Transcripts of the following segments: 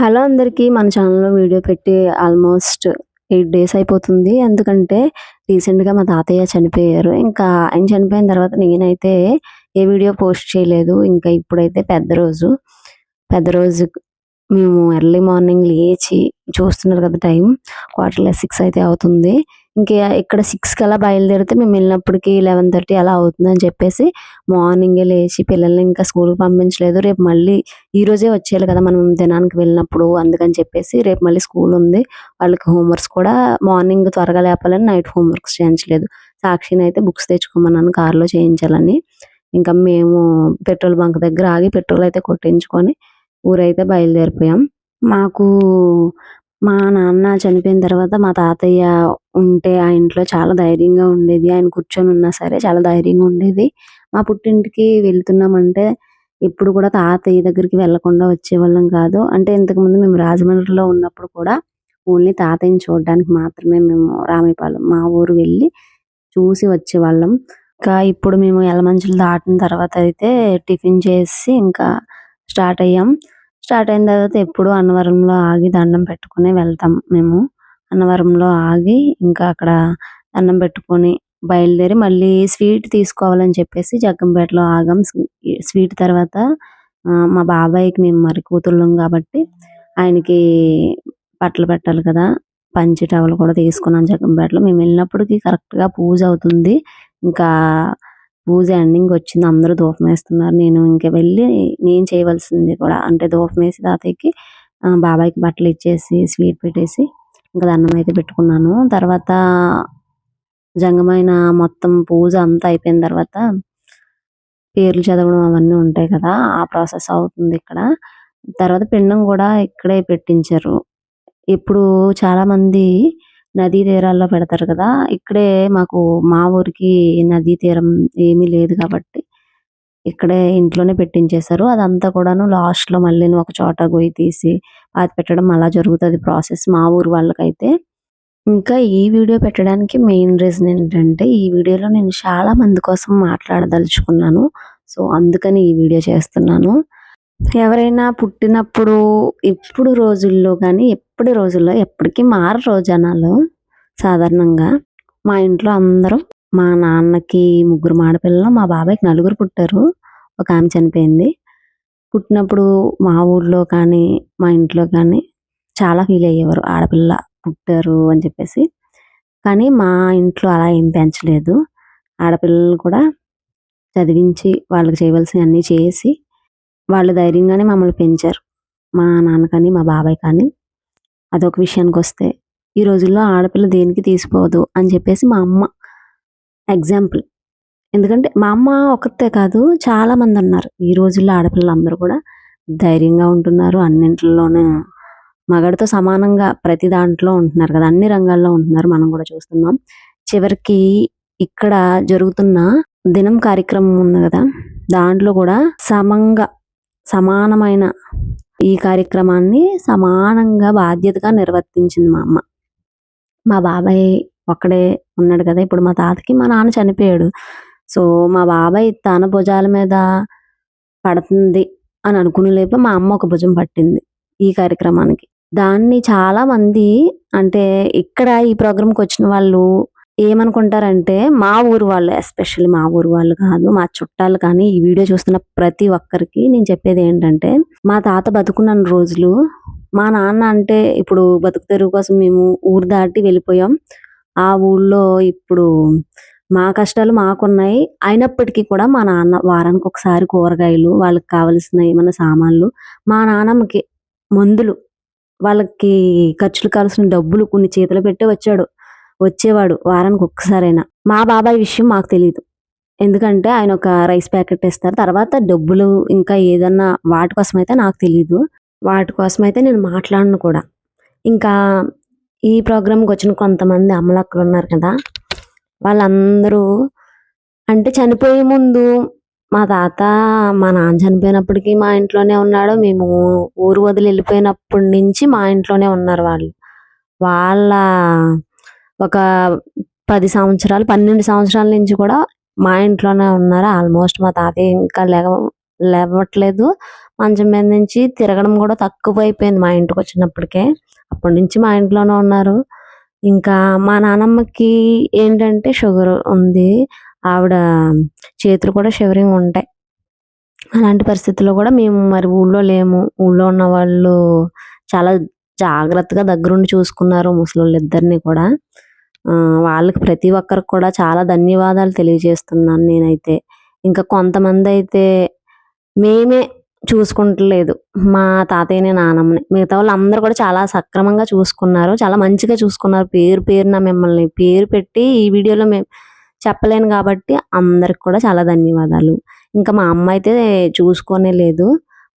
Hello అందరికీ మన ఛానల్‌లో వీడియో పెట్టి ఆల్మోస్ట్ ఎయిట్ డేస్ అయిపోతుంది. ఎందుకంటే రీసెంట్‌గా మా తాతయ్య చనిపోయారు. ఇంకా ఆయన చనిపోయిన తర్వాత నేనైతే ఏ వీడియో పోస్ట్ చేయలేదు. ఇంకా ఇప్పుడైతే పెద్ద రోజు. పెద్ద రోజు మేము ఎర్లీ మార్నింగ్ లేచి చూస్తున్నారు కదా టైం క్వార్టర్ సిక్స్ అయితే అవుతుంది. ఇంకా ఇక్కడ సిక్స్కి అలా బయలుదేరితే మేము వెళ్ళినప్పటికి 11:30 అలా అవుతుందని చెప్పేసి మార్నింగే లేచి పిల్లల్ని ఇంకా స్కూల్‌కి పంపించలేదు. రేపు మళ్ళీ ఈ రోజే వచ్చేయాలి కదా! మనం దినానికి వెళ్ళినప్పుడు అందుకని చెప్పేసి రేపు మళ్ళీ స్కూల్ ఉంది. వాళ్ళకి హోంవర్క్స్ కూడా మార్నింగ్ త్వరగా లేపాలని నైట్ హోంవర్క్స్ చేయించలేదు. సాక్షిని అయితే బుక్స్ తెచ్చుకోమన్నాను కార్‌లో చేయించాలని. ఇంకా మేము పెట్రోల్ బంక్ దగ్గర ఆగి పెట్రోల్ అయితే కొట్టించుకొని ఊరైతే బయలుదేరిపోయాం. మాకు మా నాన్న చనిపోయిన తర్వాత మా తాతయ్య ఉంటే ఆ ఇంట్లో చాలా ధైర్యంగా ఉండేది. ఆయన కూర్చొని ఉన్నా సరే చాలా ధైర్యంగా ఉండేది. మా పుట్టింటికి వెళ్తున్నామంటే ఎప్పుడు కూడా తాతయ్య దగ్గరికి వెళ్ళకుండా వచ్చేవాళ్ళం కాదు. అంటే ఇంతకుముందు మేము రాజమండ్రిలో ఉన్నప్పుడు కూడా ఓన్లీ తాతయ్యని చూడడానికి మాత్రమే మేము రామేపాలెం మా ఊరు వెళ్ళి చూసి వచ్చేవాళ్ళం. ఇంకా ఇప్పుడు మేము ఎలమంచులు దాటిన తర్వాత అయితే టిఫిన్ చేసి ఇంకా స్టార్ట్ అయ్యాం. స్టార్ట్ అయిన తర్వాత ఎప్పుడు అన్నవరంలో ఆగి దండం పెట్టుకొని వెళ్తాం మేము. అన్నవరంలో ఆగి ఇంకా అక్కడ దండం పెట్టుకొని బయలుదేరి మళ్ళీ స్వీట్ తీసుకోవాలని చెప్పేసి జగ్గంపేటలో ఆగాం. స్వీట్ తర్వాత మా బాబాయ్‌కి మేము మరి కూతుళ్ళం కాబట్టి ఆయనకి బట్టలు పెట్టాలి కదా! పంచి టవల్ కూడా తీసుకున్నాం జగ్గంపేటలో. మేము వెళ్ళినప్పటికీ కరెక్ట్‌గా పూజ అవుతుంది. ఇంకా పూజ ఎండింగ్ వచ్చింది. అందరూ దూపం వేస్తున్నారు. నేను ఇంకా వెళ్ళి నేను చేయవలసింది కూడా అంటే దూపం వేసి తాతయ్యకి బాబాయ్‌కి బట్టలు ఇచ్చేసి స్వీట్ పెట్టేసి ఇంకా దండం అయితే పెట్టుకున్నాను. తర్వాత జంగమైన మొత్తం పూజ అంతా అయిపోయిన తర్వాత పేర్లు చదవడం అవన్నీ ఉంటాయి కదా! ఆ ప్రాసెస్ అవుతుంది ఇక్కడ. తర్వాత పిండం కూడా ఇక్కడే పెట్టించారు. ఇప్పుడు చాలామంది నదీ తీరాల్లో పెడతారు కదా! ఇక్కడే మాకు మా ఊరికి నదీ తీరం ఏమీ లేదు కాబట్టి ఇక్కడే ఇంట్లోనే పెట్టించేశారు. అదంతా కూడాను లాస్ట్‌లో మళ్ళీ ఒక చోట గొయ్యి తీసి పాతిపెట్టడం అలా జరుగుతుంది ప్రాసెస్ మా ఊరు వాళ్ళకైతే. ఇంకా ఈ వీడియో పెట్టడానికి మెయిన్ రీజన్ ఏంటంటే ఈ వీడియోలో నేను చాలా మంది కోసం మాట్లాడదలుచుకున్నాను. సో, అందుకని ఈ వీడియో చేస్తున్నాను. ఎవరైనా పుట్టినప్పుడు ఇప్పుడు రోజుల్లో కానీ ఎప్పటి రోజుల్లో ఎప్పటికీ మారు జనాలు సాధారణంగా. మా ఇంట్లో అందరూ మా నాన్నకి ముగ్గురు ఆడపిల్లలు, మా బాబాయ్‌కి నలుగురు పుట్టారు. ఒక ఆమె చనిపోయింది. పుట్టినప్పుడు మా ఊళ్ళో కానీ, మా ఇంట్లో కానీ చాలా ఫీల్ అయ్యేవారు. ఆడపిల్ల పుట్టారు అని చెప్పేసి. కానీ మా ఇంట్లో అలా ఏం పెంచలేదు. ఆడపిల్లలు కూడా చదివించి వాళ్ళకి చేయవలసినవన్నీ చేసి వాళ్ళు ధైర్యంగానే మమ్మల్ని పెంచారు. మా నాన్న కానీ, మా బాబాయ్ కానీ. అదొక విషయానికి వస్తే ఈ రోజుల్లో ఆడపిల్ల దేనికి తీసిపోదు అని చెప్పేసి మా అమ్మ ఎగ్జాంపుల్. ఎందుకంటే మా అమ్మ ఒక్కతే కాదు చాలా మంది ఉన్నారు. ఈ రోజుల్లో ఆడపిల్లలందరూ కూడా ధైర్యంగా ఉంటున్నారు. అన్నింటిలోనూ మగడితో సమానంగా ప్రతి దాంట్లో ఉంటున్నారు కదా! అన్ని రంగాల్లో ఉంటున్నారు. మనం కూడా చూస్తున్నాం. చివరికి ఇక్కడ జరుగుతున్న దినం కార్యక్రమం ఉంది కదా! దాంట్లో కూడా సమంగా సమానమైన ఈ కార్యక్రమాన్ని సమానంగా బాధ్యతగా నిర్వర్తించింది మా అమ్మ. మా బాబాయ్ ఒక్కడే ఉన్నాడు కదా! ఇప్పుడు మా తాతకి మా నాన్న చనిపోయాడు. సో, మా బాబాయ్ తన భుజాల మీద పడుతుంది అని అనుకునేలేపు మా అమ్మ ఒక భుజం పట్టింది ఈ కార్యక్రమానికి. దాన్ని చాలా మంది అంటే ఇక్కడ ఈ ప్రోగ్రాంకి వచ్చిన వాళ్ళు ఏమనుకుంటారంటే మా ఊరు వాళ్ళు ఎస్పెషల్లీ మా ఊరు వాళ్ళు కాదు. మా చుట్టాలు కానీ ఈ వీడియో చూస్తున్న ప్రతి ఒక్కరికి నేను చెప్పేది ఏంటంటే మా తాత బతుకున్న రోజులు మా నాన్న అంటే ఇప్పుడు బతుకు తెరువు కోసం మేము ఊరు దాటి వెళ్ళిపోయాం. ఆ ఊళ్ళో ఇప్పుడు మా కష్టాలు మాకున్నాయి. అయినప్పటికీ కూడా మా నాన్న వారానికి ఒకసారి కూరగాయలు, వాళ్ళకి కావాల్సిన ఏమైనా సామాన్లు, మా నాన్నమ్మకి మందులు, వాళ్ళకి ఖర్చులు కావాల్సిన డబ్బులు కొన్ని చేతులు పెట్టి వచ్చాడు. వచ్చేవాడు వారానికి ఒక్కసారైనా. మా బాబాయ్ విషయం మాకు తెలియదు ఎందుకంటే ఆయన ఒక రైస్ ప్యాకెట్ ఇస్తారు. తర్వాత డబ్బులు ఇంకా ఏదన్నా వాటి కోసం అయితే నాకు తెలియదు వాటి అయితే నేను మాట్లాడను కూడా. ఇంకా ఈ ప్రోగ్రామ్‌కి వచ్చిన కొంతమంది అమ్మలక్కలు ఉన్నారు కదా! వాళ్ళందరూ అంటే చనిపోయే ముందు మా తాత మా నాన్న చనిపోయినప్పటికీ మా ఇంట్లోనే ఉన్నాడు. మేము ఊరు వదిలి వెళ్ళిపోయినప్పటి నుంచి మా ఇంట్లోనే ఉన్నారు వాళ్ళు. వాళ్ళ ఒక పది సంవత్సరాలు, 12 సంవత్సరాల నుంచి కూడా మా ఇంట్లోనే ఉన్నారు. ఆల్మోస్ట్ మా తాతయ్య ఇంకా లేవ లేవట్లేదు. మంచం మీద నుంచి తిరగడం కూడా తక్కువ అయిపోయింది మా ఇంటికి వచ్చినప్పటికే. అప్పటి నుంచి మా ఇంట్లోనే ఉన్నారు. ఇంకా మా నానమ్మకి ఏంటంటే షుగర్ ఉంది. ఆవిడ చేతులు కూడా షివరింగ్ ఉంటాయి. అలాంటి పరిస్థితుల్లో కూడా మేము మరి ఊళ్ళో లేము. ఊళ్ళో ఉన్న వాళ్ళు చాలా జాగ్రత్తగా దగ్గరుండి చూసుకున్నారు ముసలి ఇద్దరిని కూడా. వాళ్ళకి ప్రతి ఒక్కరికి కూడా చాలా ధన్యవాదాలు తెలియజేస్తున్నాను నేనైతే. ఇంకా కొంతమంది అయితే మేమే చూసుకుంటలేదు మా తాతయ్యని నానమ్మని. మిగతా వాళ్ళు అందరూ కూడా చాలా సక్రమంగా చూసుకున్నారు చాలా మంచిగా చూసుకున్నారు. పేరు పేరున మిమ్మల్ని పేరు పెట్టి ఈ వీడియోలో మేము చెప్పలేను కాబట్టి అందరికి కూడా చాలా ధన్యవాదాలు. ఇంకా మా అమ్మ అయితే చూసుకోనే లేదు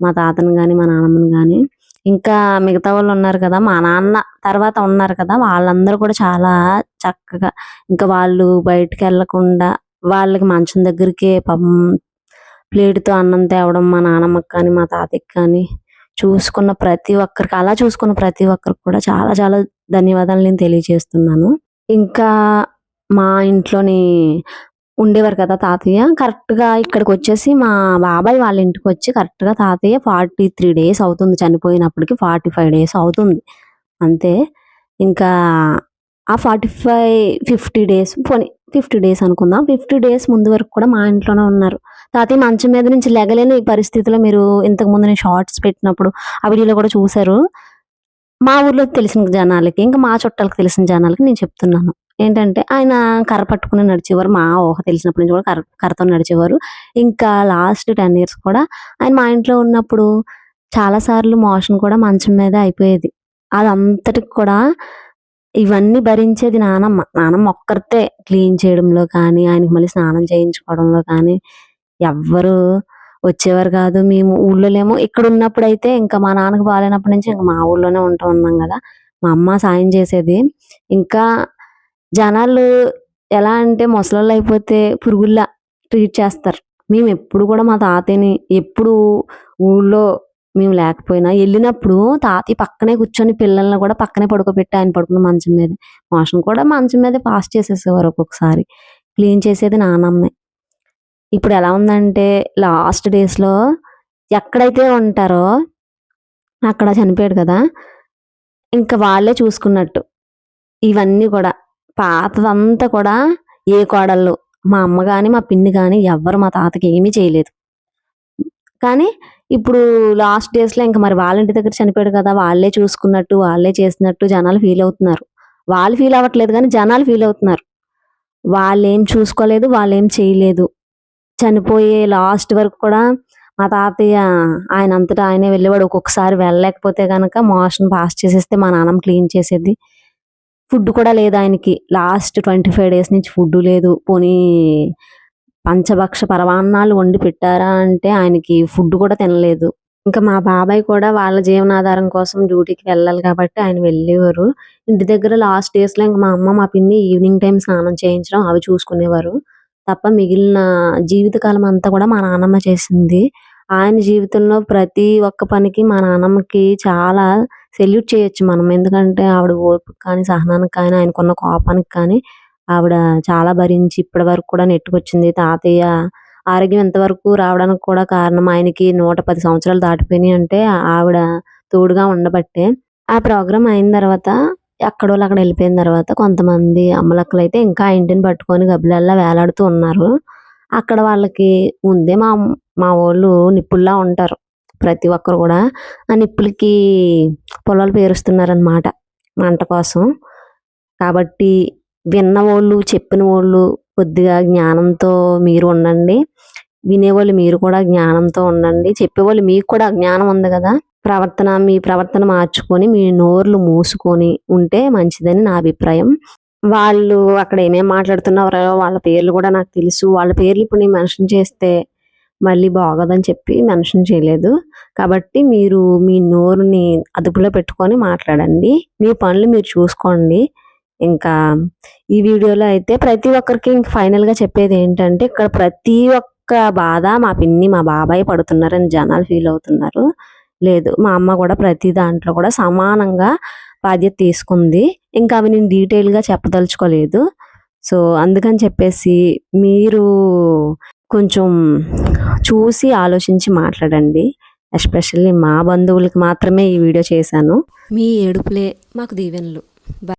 మా తాతని కానీ మా నాన్నమ్మని కానీ ఇంకా మిగతా వాళ్ళు ఉన్నారు కదా మా నాన్న తర్వాత ఉన్నారు కదా వాళ్ళందరూ కూడా చాలా చక్కగా ఇంకా వాళ్ళు బయటికి వెళ్ళకుండా వాళ్ళకి మంచం దగ్గరికి పాపం ప్లేట్తో అన్నం తేవడం మా నాన్నమ్మకి కానీ మా తాతయ్యకి కానీ చూసుకున్న ప్రతి ఒక్కరికి అలా చూసుకున్న ప్రతి ఒక్కరికి కూడా చాలా చాలా ధన్యవాదాలు నేను తెలియజేస్తున్నాను. ఇంకా మా ఇంట్లోని ఉండేవారు కదా తాతయ్య. కరెక్ట్గా ఇక్కడికి వచ్చేసి మా బాబాయ్ వాళ్ళ ఇంటికి వచ్చి కరెక్ట్గా తాతయ్య ఫార్టీ త్రీ డేస్ అవుతుంది. చనిపోయినప్పటికి ఫార్టీ ఫైవ్ డేస్ అవుతుంది. అంతే. ఇంకా ఆ ఫార్టీ ఫైవ్ ఫిఫ్టీ డేస్ పోనీ ఫిఫ్టీ డేస్ అనుకుందాం. ఫిఫ్టీ డేస్ ముందు వరకు కూడా మా ఇంట్లోనే ఉన్నారు. తాతయ్య మంచం మీద నుంచి లెగలేని పరిస్థితిలో మీరు ఇంతకు ముందు నేను షార్ట్స్ పెట్టినప్పుడు ఆ వీడియోలో కూడా చూశారు. మా ఊర్లో తెలిసిన జనాలకి ఇంకా మా చుట్టాలకు తెలిసిన జనాలకి నేను చెప్తున్నాను. ఏంటంటే ఆయన కర్ర పట్టుకుని నడిచేవారు. మా ఊహ తెలిసినప్పటి నుంచి కూడా కర్ర కర్రతో నడిచేవారు. ఇంకా లాస్ట్ టెన్ ఇయర్స్ కూడా ఆయన మా ఇంట్లో ఉన్నప్పుడు చాలా సార్లు మోషన్ కూడా మంచం మీద అయిపోయేది. అదంతటికి కూడా ఇవన్నీ భరించేది నానమ్మ. నానమ్మ ఒక్కరితే క్లీన్ చేయడంలో కానీ ఆయనకి మళ్ళీ స్నానం చేయించుకోవడంలో కానీ ఎవ్వరు వచ్చేవారు కాదు. మేము ఊళ్ళోనేమో ఇక్కడ ఉన్నప్పుడు అయితే ఇంకా మా నాన్నకి బాగాలేనప్పటి నుంచి ఇంకా మా ఊళ్ళోనే ఉంటూ ఉన్నాం కదా. మా అమ్మ సాయం చేసేది. ఇంకా జనాలు ఎలా అంటే ముసలోళ్ళు అయిపోతే పురుగుల్లా ట్రీట్ చేస్తారు. మేము ఎప్పుడు కూడా మా తాతయ్యని ఎప్పుడు ఊళ్ళో మేము లేకపోయినా వెళ్ళినప్పుడు తాతయ్య పక్కనే కూర్చొని పిల్లల్ని కూడా పక్కనే పడుకోబెట్టి ఆయన పడుకున్న మంచం మీద మోషన్ కూడా మంచం మీద పాస్ చేసేసేవారు ఒక్కొక్కసారి. క్లీన్ చేసేది నానమ్మే. ఇప్పుడు ఎలా ఉందంటే లాస్ట్ డేస్లో ఎక్కడైతే ఉంటారో అక్కడ చనిపోయాడు కదా ఇంకా వాళ్ళే చూసుకున్నట్టు. ఇవన్నీ కూడా పాతదంతా కూడా ఏ కోడళ్ళు మా అమ్మ కానీ మా పిన్ని కానీ ఎవ్వరు మా తాతకి ఏమీ చేయలేదు. కానీ ఇప్పుడు లాస్ట్ డేస్లో ఇంకా మరి వాళ్ళ ఇంటి దగ్గర చనిపోయాడు కదా వాళ్ళే చూసుకున్నట్టు వాళ్ళే చేసినట్టు జనాలు ఫీల్ అవుతున్నారు. వాళ్ళు ఫీల్ అవ్వట్లేదు కానీ జనాలు ఫీల్ అవుతున్నారు. వాళ్ళు ఏం చూసుకోలేదు వాళ్ళు ఏం చేయలేదు. చనిపోయే లాస్ట్ వరకు కూడా మా తాతయ్య ఆయన అంతటా ఆయనే వెళ్ళేవాడు. ఒక్కొక్కసారి వెళ్ళలేకపోతే కనుక మోషన్ పాస్ చేసేస్తే మా నాన్నమ్మ క్లీన్ చేసేది. ఫుడ్ కూడా లేదు ఆయనకి. లాస్ట్ ట్వంటీ ఫైవ్ డేస్ నుంచి ఫుడ్ లేదు. పోనీ పంచభక్ష పరమాన్నాలు వండి పెట్టారా అంటే ఆయనకి ఫుడ్ కూడా తినలేదు. ఇంకా మా బాబాయ్ కూడా వాళ్ళ జీవనాధారం కోసం డ్యూటీకి వెళ్ళాలి కాబట్టి ఆయన వెళ్ళేవారు. ఇంటి దగ్గర లాస్ట్ డేస్లో ఇంకా మా అమ్మ మా పిన్ని ఈవినింగ్ టైం స్నానం చేయించడం అవి చూసుకునేవారు. తప్ప మిగిలిన జీవితకాలం అంతా కూడా మా నాన్నమ్మ చేసింది. ఆయన జీవితంలో ప్రతి ఒక్క పనికి మా నాన్నమ్మకి చాలా సెల్యూట్ చేయొచ్చు మనం. ఎందుకంటే ఆవిడ ఓర్పు కానీ సహనానికి కానీ ఆయనకున్న కోపానికి కానీ ఆవిడ చాలా భరించి ఇప్పటి వరకు కూడా నెట్టుకొచ్చింది. తాతయ్య ఆరోగ్యం ఎంతవరకు రావడానికి కూడా కారణం ఆయనకి నూట పది సంవత్సరాలు దాటిపోయినాయి అంటే ఆవిడ తోడుగా ఉండబట్టే. ఆ ప్రోగ్రాం అయిన తర్వాత ఎక్కడో అక్కడ వెళ్ళిపోయిన తర్వాత కొంతమంది అమ్మలక్కలు అయితే ఇంకా ఆ ఇంటిని పట్టుకొని గబ్బిలల్లా వేలాడుతూ ఉన్నారు. అక్కడ వాళ్ళకి ముందే మా మా వాళ్ళు నిప్పుల్లా ఉంటారు. ప్రతి ఒక్కరు కూడా ఆ నిప్పులకి పొలాలు పేరుస్తున్నారనమాట మంట కోసం. కాబట్టి విన్న వాళ్ళు చెప్పిన వాళ్ళు కొద్దిగా జ్ఞానంతో మీరు ఉండండి. వినేవాళ్ళు మీరు కూడా జ్ఞానంతో ఉండండి. చెప్పేవాళ్ళు మీకు కూడా జ్ఞానం ఉంది కదా. ప్రవర్తన మీ ప్రవర్తన మార్చుకొని మీ నోర్లు మూసుకొని ఉంటే మంచిదని నా అభిప్రాయం. వాళ్ళు అక్కడ ఏమేమి మాట్లాడుతున్నారో వాళ్ళ పేర్లు కూడా నాకు తెలుసు. వాళ్ళ పేర్లు ఇప్పుడు నేను మెన్షన్ చేస్తే మళ్ళీ బాగోదని చెప్పి మెన్షన్ చేయలేదు. కాబట్టి మీరు మీ నోరుని అదుపులో పెట్టుకొని మాట్లాడండి. మీ పనులు మీరు చూసుకోండి. ఇంకా ఈ వీడియోలో అయితే ప్రతి ఒక్కరికి ఇంక ఫైనల్గా చెప్పేది ఏంటంటే ఇక్కడ ప్రతి ఒక్క బాధ మా పిన్ని మా బాబాయ్ పడుతున్నారని జనాలు ఫీల్ అవుతున్నారు. లేదు మా అమ్మ కూడా ప్రతి దాంట్లో కూడా సమానంగా బాధ్యత తీసుకుంది. ఇంకా అవి నేను డీటెయిల్గా చెప్పదలుచుకోలేదు. సో అందుకని చెప్పేసి మీరు కొంచెం చూసి ఆలోచించి మాట్లాడండి. ఎస్పెషల్లీ మా బంధువులకి మాత్రమే ఈ వీడియో చేశాను. మీ ఏడుపులే మాకు దీవెనలు.